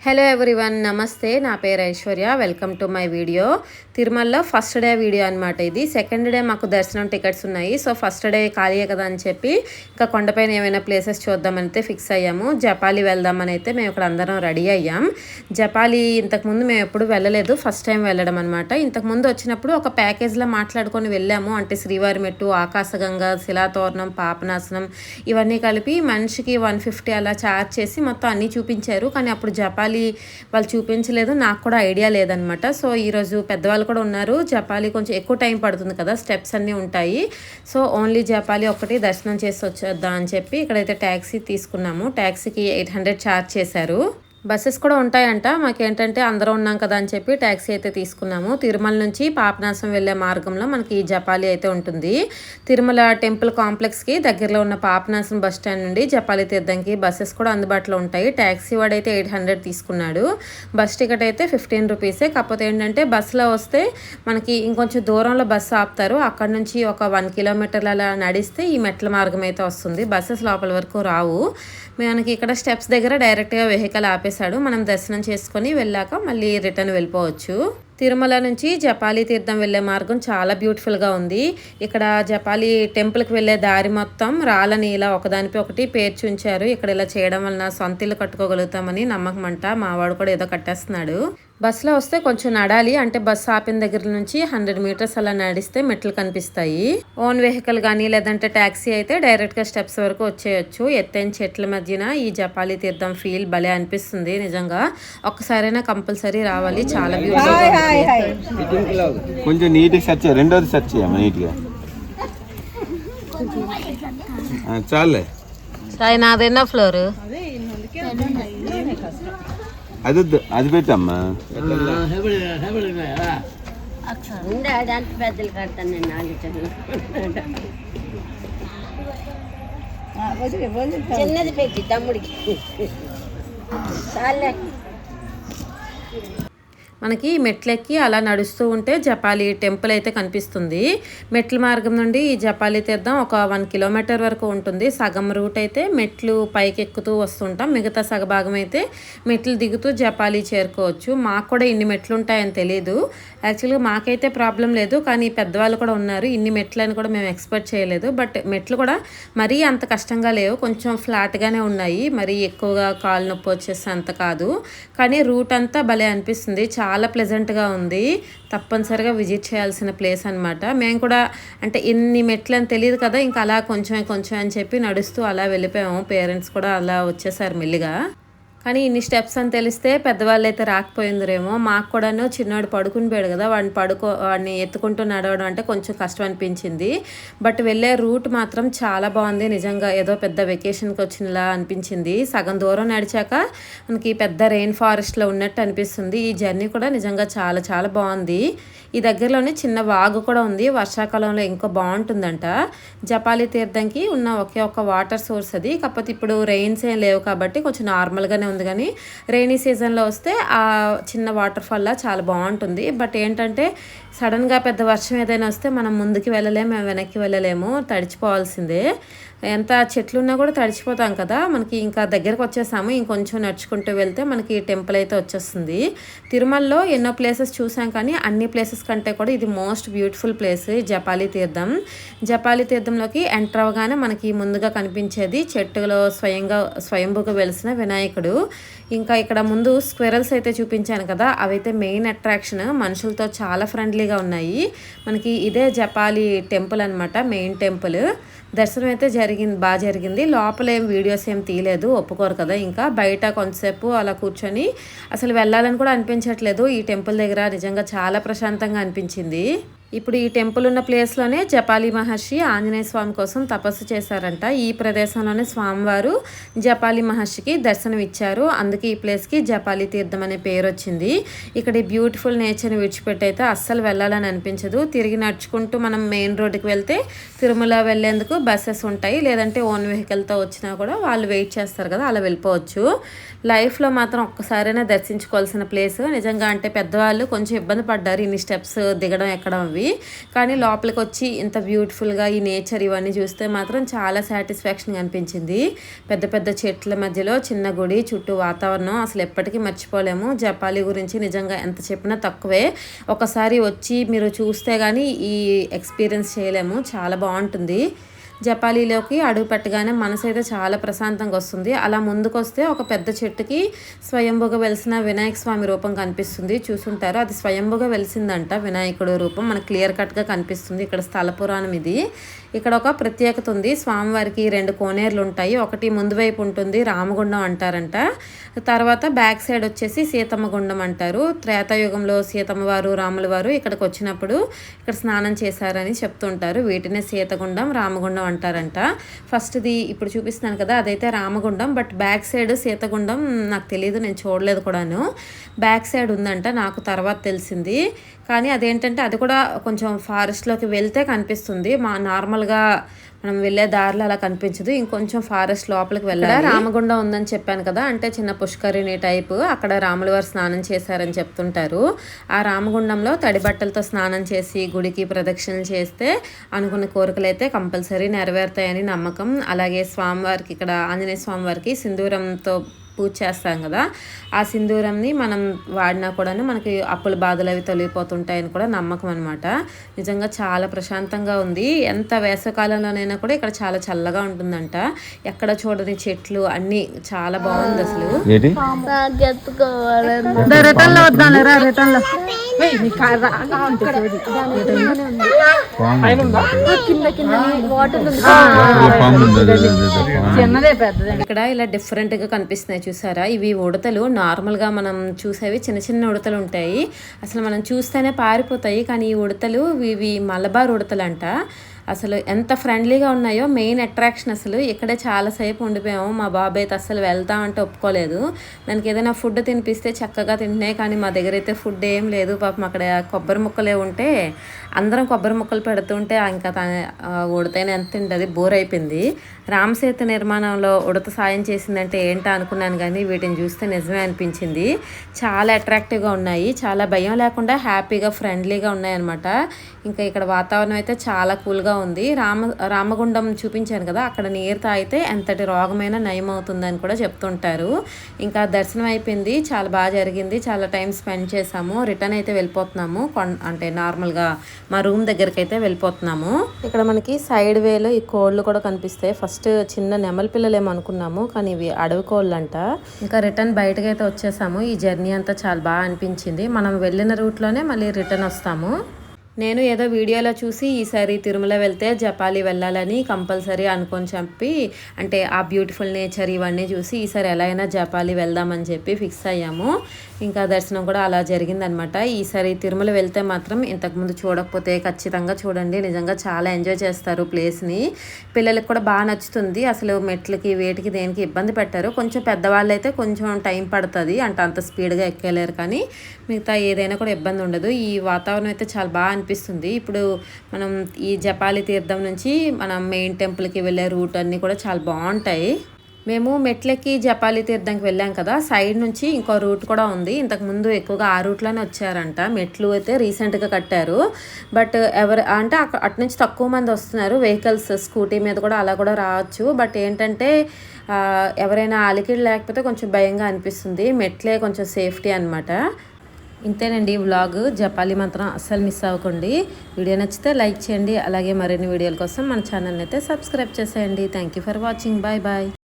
Hello everyone నమస్తే నా పేరు Aishwarya welcome to my video తిరుమలలో ఫస్ట్ డే వీడియో అనమాట ఇది. సెకండ్ డే మాకు దర్శనం టికెట్స్ ఉన్నాయి. సో ఫస్ట్ డే ఖాళీయే కదా అని చెప్పి ఇంకా కొండపైన ఏమైనా ప్లేసెస్ చూద్దామని అయితే ఫిక్స్ అయ్యాము. జపాలి వెళ్దామని అయితే మేము ఇక్కడ అందరం రెడీ అయ్యాం. జపాలి ఇంతకుముందు మేము ఎప్పుడు వెళ్ళలేదు. ఫస్ట్ టైం వెళ్ళడం అనమాట ఇంతకుముందు వచ్చినప్పుడు ఒక ప్యాకేజ్లో మాట్లాడుకొని వెళ్ళాము. అంటే శ్రీవారి మెట్టు ఆకాశగంగ శిలాతోరణం పాపనాశనం ఇవన్నీ కలిపి మనిషికి వన్ ఫిఫ్టీ అలా ఛార్జ్ చేసి మొత్తం అన్నీ చూపించారు. కానీ అప్పుడు జపాలి వాళ్ళు చూపించలేదు. నాకు కూడా ఐడియా లేదనమాట సో ఈరోజు పెద్దవాళ్ళు కూడా ఉన్నారు. జపాలి కొంచెం ఎక్కువ టైం పడుతుంది కదా స్టెప్స్ అన్నీ ఉంటాయి. సో ఓన్లీ జపాలి ఒకటి దర్శనం చేసి వచ్చేద్దాం అని చెప్పి ఇక్కడైతే ట్యాక్సీ తీసుకున్నాము. ట్యాక్సీకి ఎయిట్ హండ్రెడ్ ఛార్జ్ చేశారు. బస్సెస్ కూడా ఉంటాయంట. మాకేంటంటే అందరం ఉన్నాం కదా అని చెప్పి ట్యాక్సీ అయితే తీసుకున్నాము. తిరుమల నుంచి పాపనాశం వెళ్ళే మార్గంలో మనకి ఈ జపాలి అయితే ఉంటుంది. తిరుమల టెంపుల్ కాంప్లెక్స్కి దగ్గరలో ఉన్న పాపనాశం బస్ స్టాండ్ నుండి జపాలి తీర్థంకి బస్సెస్ కూడా అందుబాటులో ఉంటాయి. ట్యాక్సీ వాడైతే ఎయిట్ హండ్రెడ్ తీసుకున్నాడు. బస్ టికెట్ అయితే ఫిఫ్టీన్ రూపీసే. కాకపోతే ఏంటంటే బస్సులో వస్తే మనకి ఇంకొంచెం దూరంలో బస్సు ఆపుతారు. అక్కడ నుంచి ఒక వన్ కిలోమీటర్ల అలా నడిస్తే ఈ మెట్ల మార్గం అయితే వస్తుంది. బస్సెస్ లోపల వరకు రావు. మనకి ఇక్కడ స్టెప్స్ దగ్గర డైరెక్ట్గా వెహికల్ చెప్పేశాడు మనం దర్శనం చేసుకొని వెళ్ళాక మళ్ళీ రిటర్న్ వెళ్ళిపోవచ్చు. తిరుమల నుంచి జపాలి తీర్థం వెళ్ళే మార్గం చాలా బ్యూటిఫుల్గా ఉంది. ఇక్కడ జపాలి టెంపుల్కి వెళ్ళే దారి మొత్తం రాళ్ళని ఇలా ఒకదానిపై ఒకటి పేర్చి ఉంచారు ఇక్కడ ఇలా చేయడం వలన సొంత ఇల్లు కట్టుకోగలుగుతామని నమ్మకం అంట మావాడు కూడా ఏదో కట్టేస్తున్నాడు. బస్సులో వస్తే కొంచెం నడాలి. అంటే బస్సు ఆపిన దగ్గర నుంచి హండ్రెడ్ మీటర్స్ అలా నడిస్తే మెట్లు కనిపిస్తాయి. ఓన్ వెహికల్ కానీ లేదంటే ట్యాక్సీ అయితే డైరెక్ట్గా స్టెప్స్ వరకు వచ్చేయచ్చు. ఎత్తైన చెట్ల మధ్యన ఈ జపాలి తీర్థం ఫీల్ భలే అనిపిస్తుంది నిజంగా. ఒక్కసారైనా కంపల్సరీ రావాలి. చాలా బ్యూటిఫుల్ కొంచెం నీట్గా సెర్చ్ రెండోది సెర్చ్ చాలే. ఫ్లోర్? అది వద్దు, అది పెట్టమ్మా ఉండే ఆడంత పెద్దలు కడతాను నేను నాలుగు చిన్నది పెట్టి తమ్ముడికి చాలే మనకి మెట్లెక్కి అలా నడుస్తూ ఉంటే జపాలి టెంపుల్ అయితే కనిపిస్తుంది. మెట్ల మార్గం నుండి ఈ జపాలి తీర్థం ఒక వన్ కిలోమీటర్ వరకు ఉంటుంది. సగం రూట్ అయితే మెట్లు పైకి ఎక్కుతూ వస్తుంటాం. మిగతా సగభాగం అయితే మెట్లు దిగుతూ జపాలి చేరుకోవచ్చు. మాకు కూడా ఇన్ని మెట్లు ఉంటాయని తెలియదు యాక్చువల్గా మాకైతే ప్రాబ్లం లేదు. కానీ పెద్దవాళ్ళు కూడా ఉన్నారు. ఇన్ని మెట్లు అని కూడా మేము ఎక్స్పెక్ట్ చేయలేదు. బట్ మెట్లు కూడా మరీ అంత కష్టంగా లేవు. కొంచెం ఫ్లాట్గానే ఉన్నాయి. మరీ ఎక్కువగా కాలు నొప్పి వచ్చేసి అంత కాదు. కానీ రూట్ అంతా భలే అనిపిస్తుంది. చాలా చాలా ప్లెజెంట్గా ఉంది. తప్పనిసరిగా విజిట్ చేయాల్సిన ప్లేస్ అనమాట మేము కూడా అంటే ఇన్ని మెట్లు అని తెలియదు కదా ఇంకా అలా కొంచెం కొంచెం అని చెప్పి నడుస్తూ అలా వెళ్ళిపోయాము. పేరెంట్స్ కూడా అలా వచ్చేసారు మెల్లిగా. కానీ ఇన్ని స్టెప్స్ అని తెలిస్తే పెద్దవాళ్ళు అయితే రాకపోయిందిరేమో. మాకు కూడాను చిన్నవాడు పడుకునిపోయాడు కదా వాడిని పడుకో వాడిని ఎత్తుకుంటూ నడవడం అంటే కొంచెం కష్టం అనిపించింది. బట్ వెళ్ళే రూట్ మాత్రం చాలా బాగుంది. నిజంగా ఏదో పెద్ద వెకేషన్కి వచ్చినలా అనిపించింది. సగం దూరం నడిచాక మనకి పెద్ద రెయిన్ ఫారెస్ట్లో ఉన్నట్టు అనిపిస్తుంది. ఈ జర్నీ కూడా నిజంగా చాలా చాలా బాగుంది. ఈ దగ్గరలోనే చిన్న వాగు కూడా ఉంది. వర్షాకాలంలో ఇంకా బాగుంటుందంట. జపాలి తీర్థంకి ఉన్న ఒకే ఒక వాటర్ సోర్స్ అది. కాకపోతే ఇప్పుడు రెయిన్స్ ఏం లేవు కాబట్టి కొంచెం నార్మల్గానే ఉంది కానీ రెయినీ సీజన్లో వస్తే ఆ చిన్న వాటర్ ఫాల్లా చాలా బాగుంటుంది. బట్ ఏంటంటే సడన్గా పెద్ద వర్షం ఏదైనా వస్తే మనం ముందుకు వెళ్ళలేము వెనక్కి వెళ్ళలేము తడిచిపోవాల్సిందే. ఎంత చెట్లు ఉన్నా కూడా తడిచిపోతాం కదా మనకి ఇంకా దగ్గరకు వచ్చేసాము ఇంకొంచెం నడుచుకుంటూ వెళ్తే మనకి టెంపుల్ అయితే వచ్చేస్తుంది. తిరుమలలో ఎన్నో ప్లేసెస్ చూసాం కానీ అన్ని ప్లేసెస్ కంటే కూడా ఇది మోస్ట్ బ్యూటిఫుల్ ప్లేస్ జపాలి తీర్థం. జపాలి తీర్థంలోకి ఎంటర్ అవగానే మనకి ముందుగా కనిపించేది చెట్టులో స్వయంగా స్వయంభూగా వెలిసిన వినాయకుడు. ఇంకా ఇక్కడ ముందు స్క్వెరల్స్ అయితే చూపించాను కదా అవైతే మెయిన్ అట్రాక్షన్ మనుషులతో చాలా ఫ్రెండ్లీ ఫ్రెండ్లీగా ఉన్నాయి. మనకి ఇదే జపాలి టెంపుల్ అనమాట మెయిన్ టెంపుల్. దర్శనం అయితే జరిగింది బాగా జరిగింది. లోపల ఏం వీడియోస్ ఏం తీయలేదు ఒప్పుకోరు కదా. ఇంకా బయట కొంతసేపు అలా కూర్చొని అసలు వెళ్ళాలని కూడా అనిపించట్లేదు. ఈ టెంపుల్ దగ్గర నిజంగా చాలా ప్రశాంతంగా అనిపించింది. ఇప్పుడు ఈ టెంపుల్ ఉన్న ప్లేస్లోనే జపాలి మహర్షి ఆంజనేయ స్వామి కోసం తపస్సు చేశారంట. ఈ ప్రదేశంలోనే స్వామివారు జపాలి మహర్షికి దర్శనం ఇచ్చారు. అందుకే ఈ ప్లేస్కి జపాలి తీర్థం అనే పేరు వచ్చింది. ఇక్కడ ఈ బ్యూటిఫుల్ నేచర్ని విడిచిపెట్టి అయితే అస్సలు వెళ్ళాలని అనిపించదు. తిరిగి నడుచుకుంటూ మనం మెయిన్ రోడ్డుకి వెళ్తే తిరుమల వెళ్ళేందుకు బస్సెస్ ఉంటాయి. లేదంటే ఓన్ వెహికల్తో వచ్చినా కూడా వాళ్ళు వెయిట్ చేస్తారు కదా అలా వెళ్ళిపోవచ్చు. లైఫ్లో మాత్రం ఒక్కసారైనా దర్శించుకోవాల్సిన ప్లేస్ నిజంగా అంటే పెద్దవాళ్ళు కొంచెం ఇబ్బంది పడ్డారు. ఇన్ని స్టెప్స్ దిగడం ఎక్కడం అవి. చిన్నవి కానీ లోపలికి వచ్చి ఇంత బ్యూటిఫుల్గా ఈ నేచర్ ఇవన్నీ చూస్తే మాత్రం చాలా సాటిస్ఫాక్షన్ అనిపించింది పెద్ద పెద్ద చెట్ల మధ్యలో చిన్న గుడి చుట్టూ వాతావరణం అసలు ఎప్పటికీ మర్చిపోలేము. జపాలి గురించి నిజంగా ఎంత చెప్పినా తక్కువే. ఒకసారి వచ్చి మీరు చూస్తే కానీ ఈ ఎక్స్పీరియన్స్ చేయలేము. చాలా బాగుంటుంది. జపాలీలోకి అడుగు పెట్టగానే మనసు అయితే చాలా ప్రశాంతంగా వస్తుంది. అలా ముందుకొస్తే ఒక పెద్ద చెట్టుకి స్వయంభుగా వెలిసిన వినాయక స్వామి రూపం కనిపిస్తుంది. చూసుంటారు. అది స్వయంభుగా వెలిసిందంట వినాయకుడు రూపం. మనకు క్లియర్ కట్గా కనిపిస్తుంది. ఇక్కడ స్థల పురాణం ఇది. ఇక్కడ ఒక ప్రత్యేకత ఉంది. స్వామివారికి రెండు కోనేరులు ఉంటాయి. ఒకటి ముందు వైపు ఉంటుంది రామగుండం అంటారంట. తర్వాత బ్యాక్ సైడ్ వచ్చేసి సీతమ్మ గుండం అంటారు. త్రేతాయుగంలో సీతమ్మ వారు రాముల వారు ఇక్కడికి వచ్చినప్పుడు ఇక్కడ స్నానం చేశారని చెప్తుంటారు. వీటినే సీతగుండం రామగుండం అంటారంట. ఫస్ట్ది ఇప్పుడు చూపిస్తున్నాను కదా అదైతే Ramagundam but back side Sitagundam నాకు తెలియదు నేను చూడలేదు కూడాను. బ్యాక్ సైడ్ ఉందంట నాకు తర్వాత తెలిసింది. కానీ అదేంటంటే అది కూడా కొంచెం ఫారెస్ట్లోకి వెళ్తే కనిపిస్తుంది. మా నార్మల్ నార్మల్గా మనం వెళ్ళే దారిలో అలా కనిపించదు. ఇంకొంచెం ఫారెస్ట్ లోపలికి వెళ్ళాలి. రామగుండం ఉందని చెప్పాను కదా. అంటే చిన్న పుష్కరిణి టైపు అక్కడ రాములు వారు స్నానం చేశారని చెప్తుంటారు. ఆ రామగుండంలో తడి బట్టలతో స్నానం చేసి గుడికి ప్రదక్షిణలు చేస్తే అనుకున్న కోరికలు అయితే కంపల్సరీ నెరవేరుతాయని నమ్మకం. అలాగే స్వామివారికి ఇక్కడ ఆంజనేయ స్వామివారికి సింధూరంతో పూజ చేస్తాం కదా ఆ సింధూరంని మనం వాడినా కూడాను మనకి అప్పుల బాధలు అవి తొలగిపోతుంటాయని కూడా నమ్మకం అనమాట నిజంగా చాలా ప్రశాంతంగా ఉంది. ఎంత వేసవకాలంలోనైనా కూడా ఇక్కడ చాలా చల్లగా ఉంటుందంట. ఎక్కడ చూడని చెట్లు అన్నీ చాలా బాగుంది అసలు. ఇక్కడ ఇలా డిఫరెంట్గా కనిపిస్తున్నాయి చూసారా? ఇవి ఉడతలు. నార్మల్గా మనం చూసేవి చిన్న చిన్న ఉడతలు ఉంటాయి. అసలు మనం చూస్తేనే పారిపోతాయి. కానీ ఈ ఉడతలు ఇవి మలబార్ ఉడతలు అంట అసలు ఎంత ఫ్రెండ్లీగా ఉన్నాయో మెయిన్ అట్రాక్షన్ అసలు. ఇక్కడే చాలాసేపు ఉండిపోయాము. మా బాబాయ్ అయితే అసలు వెళ్తామంటే ఒప్పుకోలేదు. దానికి ఏదైనా ఫుడ్ తినిపిస్తే చక్కగా తింటున్నాయి కానీ మా దగ్గర అయితే ఫుడ్ ఏం లేదు. పాపం అక్కడ కొబ్బరి ముక్కలే ఉంటే అందరం కొబ్బరి ముక్కలు పెడుతుంటే ఇంకా ఉడతైనా ఎంత తింటుంది బోర్ అయిపోయింది. రామసేతు నిర్మాణంలో ఉడత సాయం చేసిందంటే ఏంటో అనుకున్నాను కానీ వీటిని చూస్తే నిజమే అనిపించింది. చాలా అట్రాక్టివ్గా ఉన్నాయి. చాలా భయం లేకుండా హ్యాపీగా ఫ్రెండ్లీగా ఉన్నాయన్నమాట. ఇంకా ఇక్కడ వాతావరణం అయితే చాలా కూల్గా ఉంది. రామ రామగుండం చూపించాను కదా అక్కడ నీరు తాగితే ఎంతటి రోగమైనా నయం అవుతుందని కూడా చెప్తుంటారు. ఇంకా దర్శనం అయిపోయింది చాలా బాగా జరిగింది చాలా టైం స్పెండ్ చేసాము రిటర్న్ అయితే వెళ్ళిపోతున్నాము. అంటే నార్మల్గా మా రూమ్ దగ్గరికి అయితే వెళ్ళిపోతున్నాము. ఇక్కడ మనకి సైడ్ వేలో ఈ కోళ్ళు కూడా కనిపిస్తాయి ఫస్ట్ చిన్న నెమలి పిల్లలు ఏమో అనుకున్నాము కానీ ఇవి అడవి కోళ్ళు అంట ఇంకా రిటర్న్ బయటకు అయితే వచ్చేసాము. ఈ జర్నీ అంతా చాలా బాగా అనిపించింది. మనం వెళ్ళిన రూట్లోనే మళ్ళీ రిటర్న్ వస్తాము. నేను ఏదో వీడియోలో చూసి ఈసారి తిరుమల వెళ్తే జపాలి వెళ్ళాలని కంపల్సరీ అనుకొని చెప్పి అంటే ఆ బ్యూటిఫుల్ నేచర్ ఇవన్నీ చూసి ఈసారి ఎలా అయినా జపాలి వెళ్దామని చెప్పి ఫిక్స్ అయ్యాము. ఇంకా దర్శనం కూడా అలా జరిగిందనమాట. ఈసారి తిరుమల వెళ్తే మాత్రం ఇంతకుముందు చూడకపోతే ఖచ్చితంగా చూడండి. నిజంగా చాలా ఎంజాయ్ చేస్తారు ప్లేస్ని. పిల్లలకి కూడా బాగా నచ్చుతుంది. అసలు మెట్లకి వేటికి దేనికి ఇబ్బంది పెట్టారు. కొంచెం పెద్దవాళ్ళు అయితే కొంచెం టైం పడుతుంది. అంటే అంత స్పీడ్గా ఎక్కలేరు కానీ మిగతా ఏదైనా కూడా ఇబ్బంది ఉండదు. ఈ వాతావరణం అయితే చాలా బాగా అనిపిస్తుంది. ఇప్పుడు మనం ఈ జపాలి తీర్థం నుంచి మనం మెయిన్ టెంపుల్కి వెళ్ళే రూట్ అన్నీ కూడా చాలా బాగుంటాయి. మేము మెట్లకి జపాలి తీర్థంకి వెళ్ళాం కదా సైడ్ నుంచి ఇంకో రూట్ కూడా ఉంది. ఇంతకు ముందు ఎక్కువగా ఆ రూట్లోనే వచ్చారంట. మెట్లు అయితే రీసెంట్గా కట్టారు. బట్ ఎవరు అంటే అటు నుంచి తక్కువ మంది వస్తున్నారు. వెహికల్స్ స్కూటీ మీద కూడా అలా కూడా రావచ్చు. బట్ ఏంటంటే ఎవరైనా అలికిడి లేకపోతే కొంచెం భయంగా అనిపిస్తుంది. మెట్లే కొంచెం సేఫ్టీ అనమాట ఇంతేనండి వ్లాగ్. జపాలి మాత్రం అస్సలు మిస్ అవ్వకండి. వీడియో నచ్చితే లైక్ చేయండి. అలాగే మరిన్ని వీడియోల కోసం మన ఛానల్ని అయితే సబ్స్క్రైబ్ చేసేయండి. Thank you for watching bye bye